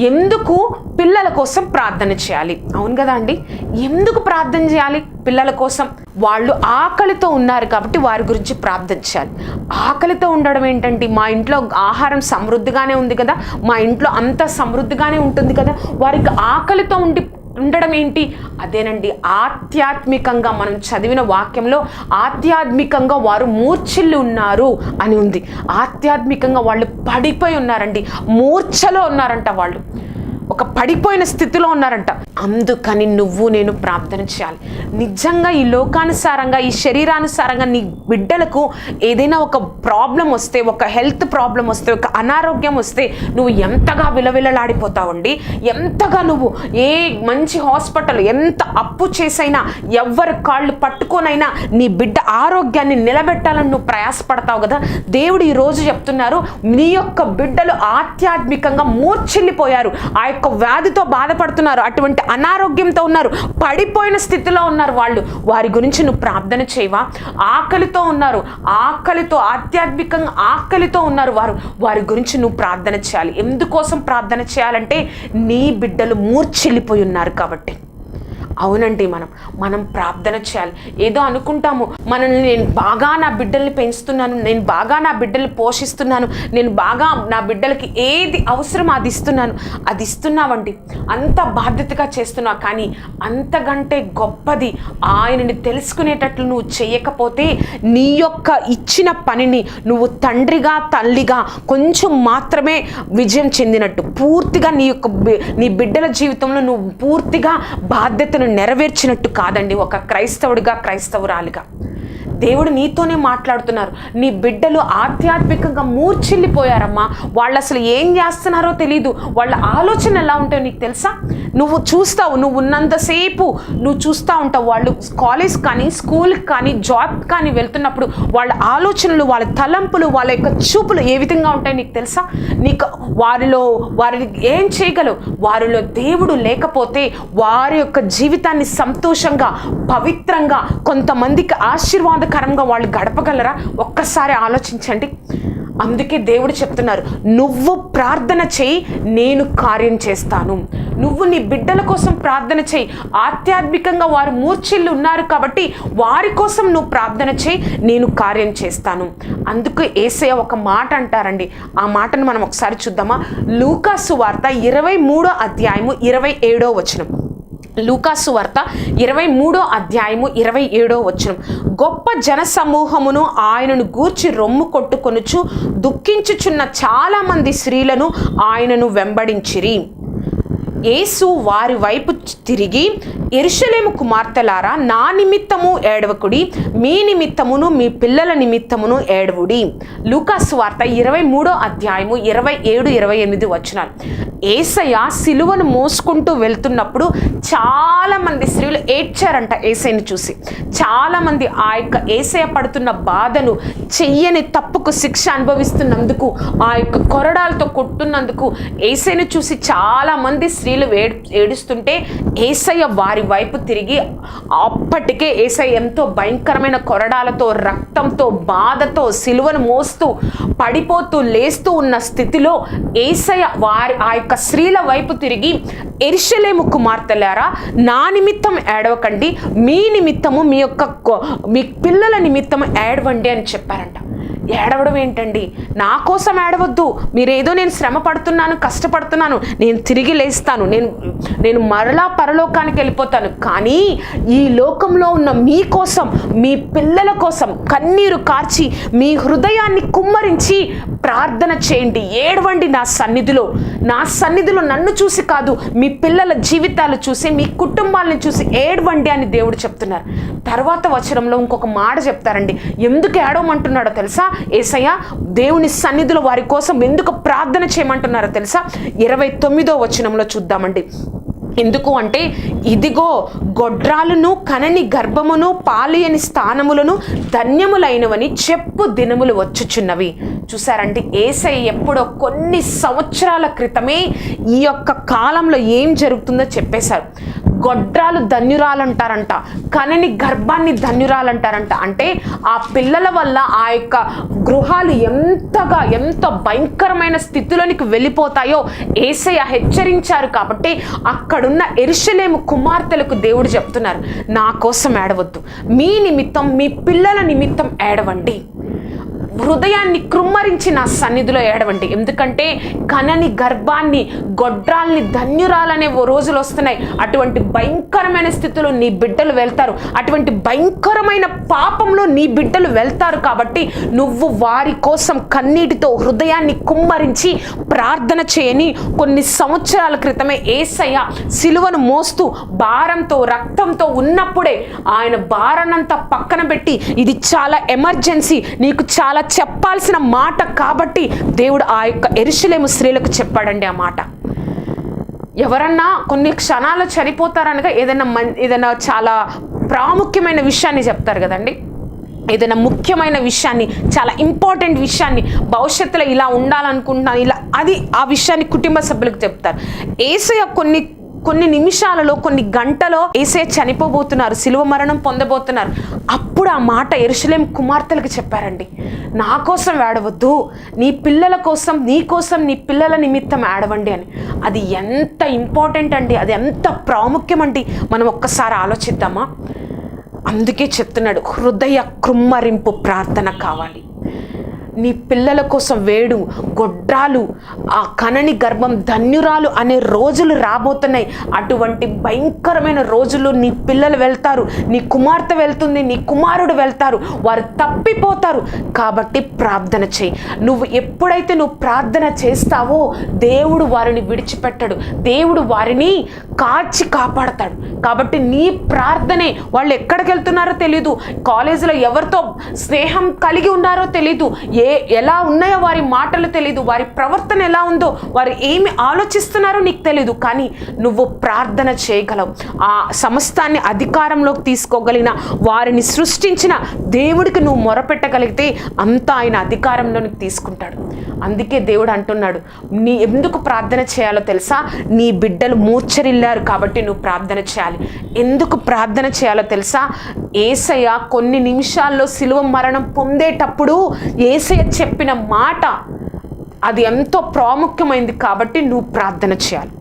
ఎందుకు పిల్లల కోసం ప్రార్థన చేయాలి? అవును కదా అండి. ఎందుకు ప్రార్థన చేయాలి? పిల్లల కోసం. వాళ్ళు ఆకలితో ఉన్నారు కాబట్టి వారి గురించి ప్రార్థన చేయాలి. ఆకలితో ఉండడం ఏంటంటే మా ఇంట్లో ఆహారం సమృద్ధిగానే ఉంది కదా. మా ఇంట్లో అంత సమృద్ధిగానే ఉంటుంది కదా. వారికి ఆకలితో ఉండి ఉండడం ఏంటి? అదేనండి ఆధ్యాత్మికంగా మనం చదివిన వాక్యంలో ఆధ్యాత్మికంగా వారు మూర్ఛిల్లి ఉన్నారు అని ఉంది. ఆధ్యాత్మికంగా వాళ్ళు పడిపోయి ఉన్నారండి. మూర్ఛలో ఉన్నారంట వాళ్ళు. ఒక పడిపోయిన స్థితిలో ఉన్నారంట. అందుకని నువ్వు నేను ప్రార్థన చేయాలి. నిజంగా ఈ లోకానుసారంగా ఈ శరీరానుసారంగా నీ బిడ్డలకు ఏదైనా ఒక ప్రాబ్లం వస్తే ఒక హెల్త్ ప్రాబ్లం వస్తే ఒక అనారోగ్యం వస్తే నువ్వు ఎంతగా విలవిలలాడిపోతావండి? ఎంతగా నువ్వు ఏ మంచి హాస్పిటల్ ఎంత అప్పు చేసైనా ఎవరి కాళ్ళు పట్టుకోనైనా నీ బిడ్డ ఆరోగ్యాన్ని నిలబెట్టాలని నువ్వు ప్రయాసపడతావు కదా? దేవుడు ఈ రోజు చెప్తున్నారు నీ యొక్క బిడ్డలు ఆధ్యాత్మికంగా మూర్చిల్లిపోయారు ఆ యొక్క వ్యాధితో బాధపడుతున్నారు. అటువంటి అనారోగ్యంతో ఉన్నారు. పడిపోయిన స్థితిలో ఉన్నారు వాళ్ళు. వారి గురించి నువ్వు ప్రార్థన చేయవా? ఆకలితో ఉన్నారు. ఆకలితో ఆధ్యాత్మికంగా ఆకలితో ఉన్నారు వారు. వారి గురించి నువ్వు ప్రార్థన చేయాలి. ఎందుకోసం ప్రార్థన చేయాలంటే నీ బిడ్డలు మూర్చిల్లిపోయి ఉన్నారు కాబట్టి. అవునండి మనం మనం ప్రార్థన చేయాలి. ఏదో అనుకుంటాము మనల్ని నేను బాగా నా బిడ్డల్ని పెంచుతున్నాను నేను బాగా నా బిడ్డలు పోషిస్తున్నాను నేను బాగా నా బిడ్డలకి ఏది అవసరం అది ఇస్తున్నాను. అది ఇస్తున్నావండి. అంత బాధ్యతగా చేస్తున్నావు కానీ అంతకంటే గొప్పది ఆయనని తెలుసుకునేటట్లు నువ్వు చేయకపోతే నీ యొక్క ఇచ్చిన పనిని నువ్వు తండ్రిగా తల్లిగా కొంచెం మాత్రమే విజయం చెందినట్టు పూర్తిగా నీ యొక్క నీ బిడ్డల జీవితంలో నువ్వు పూర్తిగా బాధ్యతను నెరవేర్చినట్టు కాదండి ఒక క్రైస్తవుడిగా క్రైస్తవురాలిగా. దేవుడు నీతోనే మాట్లాడుతున్నారు. నీ బిడ్డలు ఆధ్యాత్మికంగా మూర్చిల్లిపోయారమ్మా వాళ్ళు అసలు ఏం చేస్తున్నారో తెలీదు. వాళ్ళ ఆలోచన ఎలా ఉంటాయో నీకు తెలుసా? నువ్వు చూస్తావు నువ్వు ఉన్నంతసేపు నువ్వు చూస్తూ ఉంటావు. వాళ్ళు కాలేజ్ కానీ స్కూల్కి కానీ జాబ్ కానీ వెళ్తున్నప్పుడు వాళ్ళ ఆలోచనలు వాళ్ళ తలంపులు వాళ్ళ యొక్క చూపులు ఏ విధంగా ఉంటాయి నీకు తెలుసా? నీకు వారిలో వారి ఏం చేయగలవు? వారిలో దేవుడు లేకపోతే వారి యొక్క జీవితాన్ని సంతోషంగా పవిత్రంగా కొంతమందికి ఆనందకరంగా వాళ్ళు గడపగలరా? ఒక్కసారి ఆలోచించండి. అందుకే దేవుడు చెప్తున్నారు నువ్వు ప్రార్థన చేయి నేను కార్యం చేస్తాను. నువ్వు నీ బిడ్డల కోసం ప్రార్థన చేయి. ఆధ్యాత్మికంగా వారు మూర్ఛిల్లు ఉన్నారు కాబట్టి వారి కోసం నువ్వు ప్రార్థన చేయి నేను కార్యం చేస్తాను. అందుకు ఏసయ ఒక మాట అంటారండి. ఆ మాటను మనం ఒకసారి చూద్దామా? లూకాసు వార్త ఇరవై మూడో అధ్యాయము ఇరవై ఏడో వచనం. లూకాసు వార్త ఇరవై మూడో అధ్యాయము ఇరవై ఏడో వచనం. గొప్ప జన సమూహమును ఆయనను గూర్చి రొమ్ము కొట్టుకొనుచు దుఃఖించుచున్న చాలామంది స్త్రీలను ఆయనను వెంబడించిరి. యేసు వారి వైపు తిరిగి ఎరుషలేము కుమార్తెలారా నా నిమిత్తము ఏడవకుడి మీ నిమిత్తమును మీ పిల్లల నిమిత్తమును ఏడవుడి. లూకాస్ వార్త ఇరవై మూడో అధ్యాయము ఇరవై ఏడు ఇరవై ఎనిమిది వచనాలు. ఏసయ్య సిలువను మోసుకుంటూ వెళ్తున్నప్పుడు చాలామంది స్త్రీలు ఏడ్చారంట ఏసైని చూసి. చాలామంది ఆ యొక్క ఏసయ్య పడుతున్న బాధను చెయ్యని తప్పుకు శిక్ష అనుభవిస్తున్నందుకు ఆ యొక్క కొరడాలతో కొట్టున్నందుకు ఏసైని చూసి చాలామంది స్త్రీలు ఏడు ఏడుస్తుంటే ఏసయ్య వారి వైపు తిరిగి అప్పటికే ఏసయ్య ఎంతో భయంకరమైన కొరడాలతో రక్తంతో బాధతో సిలువను మోస్తూ పడిపోతూ లేస్తూ ఉన్న స్థితిలో ఏసయ్య వారి ఆ యొక్క స్త్రీల వైపు తిరిగి ఎరిశలేము కుమార్తెలారా నా నిమిత్తం ఏడవకండి మీ నిమిత్తము మీ యొక్క మీ పిల్లల నిమిత్తం ఏడవండి అని చెప్పారంట. ఏడవడం ఏంటండి? నా కోసం ఏడవద్దు. మీరేదో నేను శ్రమ పడుతున్నాను కష్టపడుతున్నాను నేను తిరిగి లేస్తాను. నేను నేను మరలా పరలోకానికి వెళ్ళిపోతాను. కానీ ఈ లోకంలో ఉన్న మీ కోసం మీ పిల్లల కోసం కన్నీరు కార్చి మీ హృదయాన్ని కుమ్మరించి ప్రార్థన చేయండి. ఏడవండి నా సన్నిధిలో. నా సన్నిధిలో నన్ను చూసి కాదు మీ పిల్లల జీవితాలు చూసి మీ కుటుంబాలను చూసి ఏడవండి అని దేవుడు చెప్తున్నారు. తర్వాత వచనంలో ఇంకొక మాట చెప్తారండి. ఎందుకు ఏడవమంటున్నాడో తెలుసా? ఏసయ్య దేవుని సన్నిధిలో వారి కోసం ఎందుకు ప్రార్థన చేయమంటున్నారో తెలుసా? ఇరవై తొమ్మిదో వచనంలో చూద్దామండి. ఎందుకు అంటే ఇదిగో గొడ్రాలను కనని గర్భమును పాలియని స్థానములను ధన్యములైనవని చెప్పు దినములు వచ్చుచున్నవి. చూసారంటే ఏసై ఎప్పుడో కొన్ని సంవత్సరాల క్రితమే ఈ యొక్క కాలంలో ఏం జరుగుతుందో చెప్పేశారు. గొడ్రాలు ధన్యురాలంటారంట కనని గర్భాన్ని ధన్యురాలంటారంట. అంటే ఆ పిల్లల వల్ల ఆ యొక్క గృహాలు ఎంతగా ఎంత భయంకరమైన స్థితిలోనికి వెళ్ళిపోతాయో ఏసయ్య హెచ్చరించారు కాబట్టి అక్కడున్న ఎరుషలేము కుమార్తెలకు దేవుడు చెప్తున్నారు నా కోసం ఏడవద్దు. మీ నిమిత్తం మీ పిల్లల నిమిత్తం ఏడవండి. హృదయాన్ని కృమ్మరించి నా సన్నిధిలో ఏడవండి. ఎందుకంటే కనని గర్భాన్ని గొడ్రాల్ని ధన్యురాలనే ఓ రోజులు వస్తున్నాయి. అటువంటి భయంకరమైన స్థితిలో నీ బిడ్డలు వెళ్తారు. అటువంటి భయంకరమైన పాపంలో నీ బిడ్డలు వెళ్తారు కాబట్టి నువ్వు వారి కోసం కన్నీటితో హృదయాన్ని కుమ్మరించి ప్రార్థన చేయని కొన్ని సంవత్సరాల క్రితమే ఏసయ్య సిలువను మోస్తూ భారంతో రక్తంతో ఉన్నప్పుడే ఆయన భారానంతా పక్కన పెట్టి ఇది చాలా ఎమర్జెన్సీ నీకు చాలా చెప్పాల్సిన మాట కాబట్టి దేవుడు ఆ యొక్క ఎరుషలేము స్త్రీలకు చెప్పాడండి ఆ మాట. ఎవరన్నా కొన్ని క్షణాలు చనిపోతారనగా ఏదైనా మన్ ఏదైనా చాలా ప్రాముఖ్యమైన విషయాన్ని చెప్తారు కదండి. ఏదైనా ముఖ్యమైన విషయాన్ని చాలా ఇంపార్టెంట్ విషయాన్ని భవిష్యత్తులో ఇలా ఉండాలనుకుంటున్నాను ఇలా అది ఆ విషయాన్ని కుటుంబ సభ్యులకు చెప్తారు. ఏసయ్య కొన్ని కొన్ని నిమిషాలలో కొన్ని గంటలో ఏసే చనిపోబోతున్నారు శిలువ మరణం పొందబోతున్నారు. అప్పుడు ఆ మాట ఎరుసలేం కుమార్తెలకు చెప్పారండి. నా కోసం ఏడవద్దు నీ పిల్లల కోసం నీ కోసం నీ పిల్లల నిమిత్తం ఏడవండి అని. అది ఎంత ఇంపార్టెంట్ అండి అది ఎంత ప్రాముఖ్యం అండి మనం ఒక్కసారి ఆలోచిద్దామా? అందుకే చెప్తున్నాడు హృదయ కృమ్మరింపు ప్రార్థన కావాలి. నీ పిల్లల కోసం వేడు గొడ్రాలు ఆ కనని గర్భం ధన్యురాలు అనే రోజులు రాబోతున్నాయి. అటువంటి భయంకరమైన రోజుల్లో నీ పిల్లలు వెళ్తారు నీ కుమార్తె వెళ్తుంది నీ కుమారుడు వెళ్తారు వారు తప్పిపోతారు. కాబట్టి ప్రార్థన చేయి. నువ్వు ఎప్పుడైతే నువ్వు ప్రార్థన చేస్తావో దేవుడు వారిని విడిచిపెట్టడు. దేవుడు వారిని కాచి కాపాడతాడు. కాబట్టి నీ ప్రార్థనే వాళ్ళు ఎక్కడికి వెళ్తున్నారో తెలీదు. కాలేజీలో ఎవరితో స్నేహం కలిగి ఉన్నారో తెలీదు. ఏ ఎలా ఉన్నాయో వారి మాటలు తెలీదు వారి ప్రవర్తన ఎలా ఉందో వారు ఏమి ఆలోచిస్తున్నారో నీకు తెలీదు కానీ నువ్వు ప్రార్థన చేయగలవు. ఆ సమస్తాన్ని అధికారంలోకి తీసుకోగలిగిన వారిని సృష్టించిన దేవుడికి నువ్వు మొరపెట్టగలిగితే అంతా ఆయన అధికారంలోనికి తీసుకుంటాడు. అందుకే దేవుడు అంటున్నాడు నీ ఎందుకు ప్రార్థన చేయాలో తెలుసా? నీ బిడ్డలు మూర్చరిల్లారు కాబట్టి నువ్వు ప్రార్థన చేయాలి. ఎందుకు ప్రార్థన చేయాలో తెలుసా? ఏసయ్య కొన్ని నిమిషాల్లో సిలువ మరణం పొందేటప్పుడు ఏస ఏసయ్య చెప్పిన మాట అది ఎంతో ప్రాముఖ్యమైంది కాబట్టి నువ్వు ప్రార్థన చేయాలి.